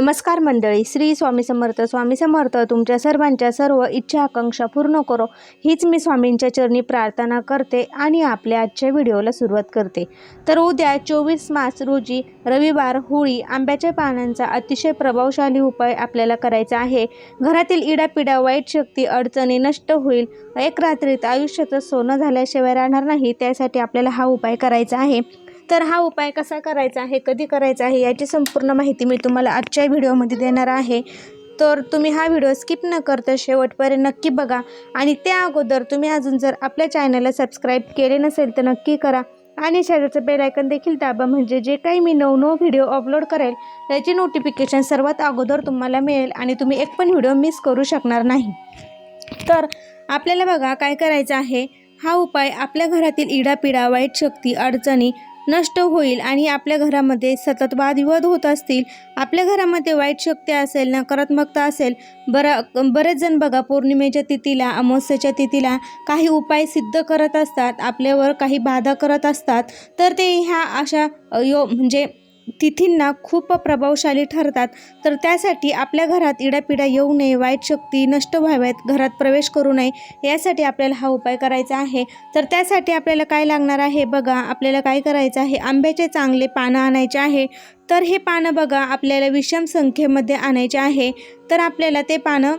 नमस्कार मंडळी श्री स्वामी समर्थ. स्वामी समर्थ तुमच्या सर्वांच्या सर्व इच्छा आकांक्षा पूर्ण करो. हीच मी स्वामींच्या चरणी प्रार्थना करते आणि आपल्या आजच्या व्हिडिओला सुरुवात करते. तर उद्या चोवीस मार्च रोजी रविवार होळी आंब्याच्या पानांचा अतिशय प्रभावशाली उपाय आपल्याला करायचा आहे. घरातील इडापिडा वाईट शक्ती अडचणी नष्ट होईल. एक रात्रीत आयुष्याचं सोनं झाल्याशिवाय राहणार नाही त्यासाठी आपल्याला हा उपाय करायचा आहे. तर हा उपाय कसा करायचा आहे कधी करायचा आहे याची संपूर्ण माहिती मी तुम्हाला आजच्या व्हिडिओमध्ये देणार आहे. तर तुम्ही हा व्हिडिओ स्किप न करता शेवटपर्यंत नक्की बघा आणि त्या अगोदर तुम्ही अजून जर आपल्या चॅनलला सबस्क्राईब केले नसेल तर नक्की करा. आणि शेजारचं बेल आयकन देखील दाबा म्हणजे जे काही मी नवनव व्हिडिओ अपलोड करेल त्याची नोटिफिकेशन सर्वात अगोदर तुम्हाला मिळेल आणि तुम्ही एक पण व्हिडिओ मिस करू शकणार नाही. तर आपल्याला बघा काय करायचं आहे हा उपाय आपल्या घरातील इडापिडा वाईट शक्ती अडचणी नष्ट होईल आणि आपल्या घरामध्ये सतत वादविवाद होत असतील आपल्या घरामध्ये वाईट शक्ती असेल नकारात्मकता असेल बरा बरेच जण बघा पौर्णिमेच्या तिथीला अमावस्याच्या तिथीला काही उपाय सिद्ध करत असतात आपल्यावर काही बाधा करत असतात तर ते ह्या अशा यो म्हणजे तिथींना खूप प्रभावशाली ठरतात. तर त्यासाठी आपल्या घरात इडापिडा येऊ नये वाईट शक्ती नष्ट व्हाव्यात घरात प्रवेश करू नये यासाठी आपल्याला हा उपाय करायचा आहे. तर त्यासाठी आपल्याला काय लागणार आहे? बघा आपल्याला काय करायचं आहे? आंब्याचे चांगले पानं आणायचे आहे. तर हे पानं बघा आपल्याला विषम संख्येमध्ये आणायचे आहे. तर आपल्याला ते पानं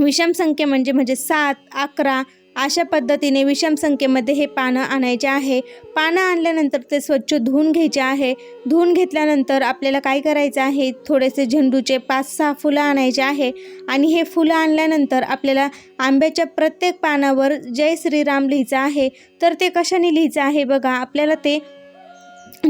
विषम संख्ये म्हणजे म्हणजे सात अकरा अशा पद्धतीने विषम संख्येमध्ये हे पानं आणायचे आहे. पानं आणल्यानंतर ते स्वच्छ धुवून घ्यायचे आहे. धुवून घेतल्यानंतर आपल्याला काय करायचं आहे? थोडेसे झेंडूचे पाच सहा फुलं आणायचे आहे. आणि हे फुलं आणल्यानंतर आपल्याला आंब्याच्या प्रत्येक पानावर जय श्रीराम लिहायचं आहे. तर ते कशाने लिहायचं आहे बघा आपल्याला ते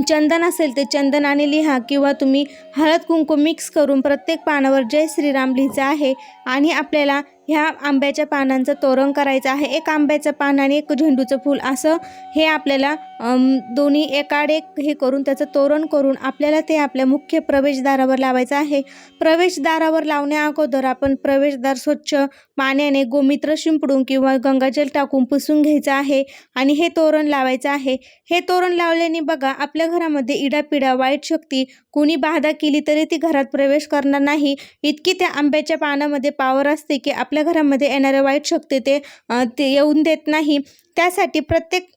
चंदन असेल ते चंदनाने लिहा किंवा तुम्ही हळद कुंकू मिक्स करून प्रत्येक पानावर जय श्रीराम लिहायचं आहे. आणि आपल्याला ह्या आंब्याच्या पानांचं तोरण करायचं आहे. एक आंब्याचं पान आणि एक झेंडूचं फूल. असं हे आपल्याला दोन्ही एकाड एक हे करून त्याचं तोरण करून आपल्याला ते आपल्या मुख्य प्रवेशद्वारावर लावायचं आहे. प्रवेशद्वारावर लावण्या अगोदर आपण प्रवेशद्वार स्वच्छ पाण्याने गोमित्र शिंपडून किंवा गंगाजल टाकून पुसून घ्यायचं आहे आणि हे तोरण लावायचं आहे. हे तोरण लावल्याने बघा आपल्या घरामध्ये इडापिडा वाईट शक्ती कुणी बाधा केली तरी ती घरात प्रवेश करणार नाही. इतकी त्या आंब्याच्या पानामध्ये पावर असते की आपल्या आपल्या घरामध्ये येणाऱ्या वाईट शक्ती ते ते येऊन देत नाही. त्यासाठी प्रत्येक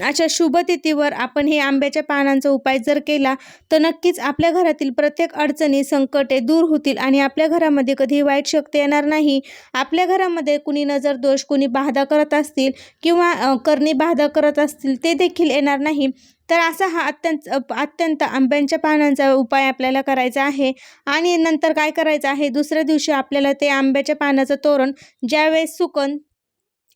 अशा शुभतिथीवर आपण हे आंब्याच्या पानांचा उपाय जर केला तर नक्कीच आपल्या घरातील प्रत्येक अडचणी संकटे दूर होतील आणि आपल्या घरामध्ये कधी वाईट शक्ती येणार नाही. आपल्या घरामध्ये कुणी नजर दोष कुणी बाधा करत असतील किंवा करणी बाधा करत असतील ते देखील येणार नाही. तर असा हा अत्यंत अत्यंत आंब्यांच्या पानांचा उपाय आपल्याला करायचा आहे. आणि नंतर काय करायचं आहे? दुसऱ्या दिवशी आपल्याला ते आंब्याच्या पानाचं तोरण ज्यावेळेस सुकन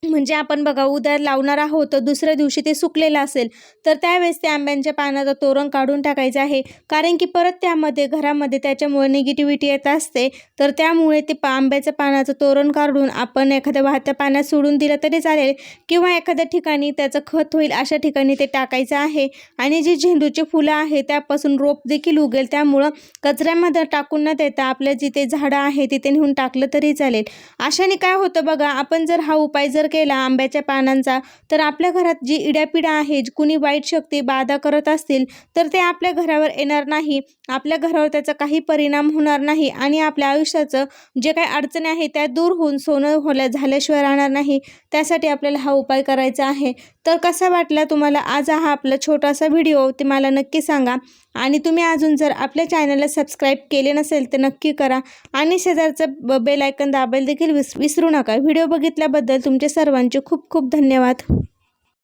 म्हणजे आपण बघा उद्या लावणार आहोत तर दुसऱ्या दिवशी ते सुकलेलं असेल तर त्यावेळेस त्या आंब्यांच्या पानाचं तोरण काढून टाकायचं आहे. कारण की परत त्यामध्ये घरामध्ये त्याच्यामुळे निगेटिव्हिटी येत असते तर त्यामुळे ते पा आंब्याचं पानाचं तोरण काढून आपण एखाद्या वाहत्या पाण्यात सोडून दिलं तरी चालेल किंवा एखाद्या ठिकाणी त्याचं खत होईल अशा ठिकाणी ते टाकायचं आहे. आणि जी झेंडूची फुलं आहे त्यापासून रोप देखील उगेल त्यामुळं कचऱ्यामध्ये टाकून न देता आपल्या जिथे झाडं आहे तिथे नेऊन टाकलं तरी चालेल. अशाने काय होतं बघा आपण जर हा उपाय जर केला आंब्याच्या पानांचा तर आपल्या घरात जी इड्यापिडा आहे जी कुणी वाईट शक्ती बाधा करत असतील तर ते आपल्या घरावर येणार नाही. आपल्या घरावर त्याचा काही परिणाम होणार नाही आणि आपल्या आयुष्याचं जे काही अडचणी आहे त्या दूर होऊन सोनं होला झाल्याशिवाय राहणार नाही. त्यासाठी आपल्याला हा उपाय करायचा आहे. तर कसा वाटला तुम्हाला आज हा आपला छोटासा व्हिडिओ? ते मला नक्की सांगा. आणि तुम्ही अजून जर आपल्या चॅनलला सबस्क्राईब केले नसेल तर नक्की करा. आणि शेजारचं ब बेलायकन दाबायला देखील विस विसरू नका. व्हिडिओ बघितल्याबद्दल तुमचे सर्वांचे खूप खूप धन्यवाद.